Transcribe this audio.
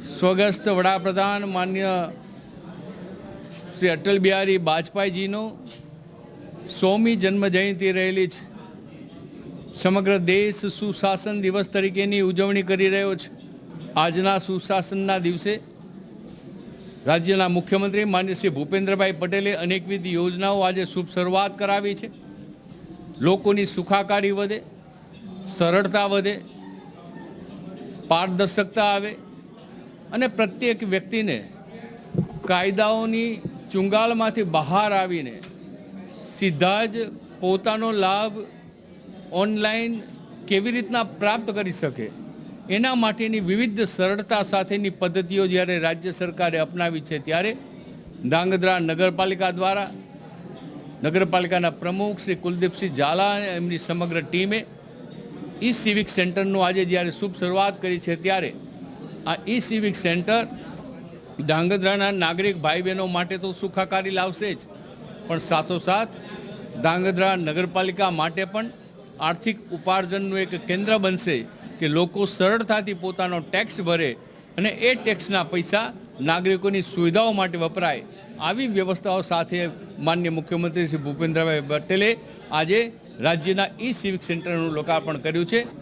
સ્વગસ્ત વડાપ્રધાન માન્ય શ્રી અટલ બિહારી વાજપેયીજીનો સોમી જન્મ જયંતિ રહેલી છે. સમગ્ર દેશ સુશાસન દિવસ તરીકેની ઉજવણી કરી રહ્યો છે. આજના સુશાસનના દિવસે રાજ્યના મુખ્યમંત્રી માન્ય શ્રી ભૂપેન્દ્રભાઈ પટેલે અનેકવિધ યોજનાઓ આજે શુભ શરૂઆત કરાવી છે. લોકોની સુખાકારી વધે, સરળતા વધે, પારદર્શકતા આવે અને પ્રત્યેક વ્યક્તિને કાયદાઓની ચુંગાલમાંથી બહાર આવીને સીધા જ પોતાનો લાભ ઓનલાઈન કેવી રીતના પ્રાપ્ત કરી શકે, એના માટેની વિવિધ સરળતા સાથેની પદ્ધતિઓ જ્યારે રાજ્ય સરકારે અપનાવી છે, ત્યારે ધાંગધ્રા નગરપાલિકા દ્વારા, નગરપાલિકાના પ્રમુખ શ્રી કુલદીપસિંહ ઝાલા એમની સમગ્ર ટીમે ઈ સિવિક સેન્ટરનું આજે જ્યારે શુભ શરૂઆત કરી છે, ત્યારે આ ઈ સિવિક સેન્ટર ધાંગધ્રાના નાગરિક ભાઈ બહેનો માટે તો સુખાકારી લાવશે જ. પણ સાથોસાથ ધાંગધ્રા નગરપાલિકા માટે પણ આર્થિક ઉપાર્જનનું એક કેન્દ્ર બનશે કે લોકો સરળતાથી પોતાનો ટેક્સ ભરે અને એ ટેક્સના પૈસા નાગરિકોની સુવિધાઓ માટે વપરાય. આવી વ્યવસ્થાઓ સાથે માન્ય મુખ્યમંત્રી શ્રી ભૂપેન્દ્રભાઈ પટેલે આજે રાજ્યના ઈ સિવિક સેન્ટરનું લોકાર્પણ કર્યું છે.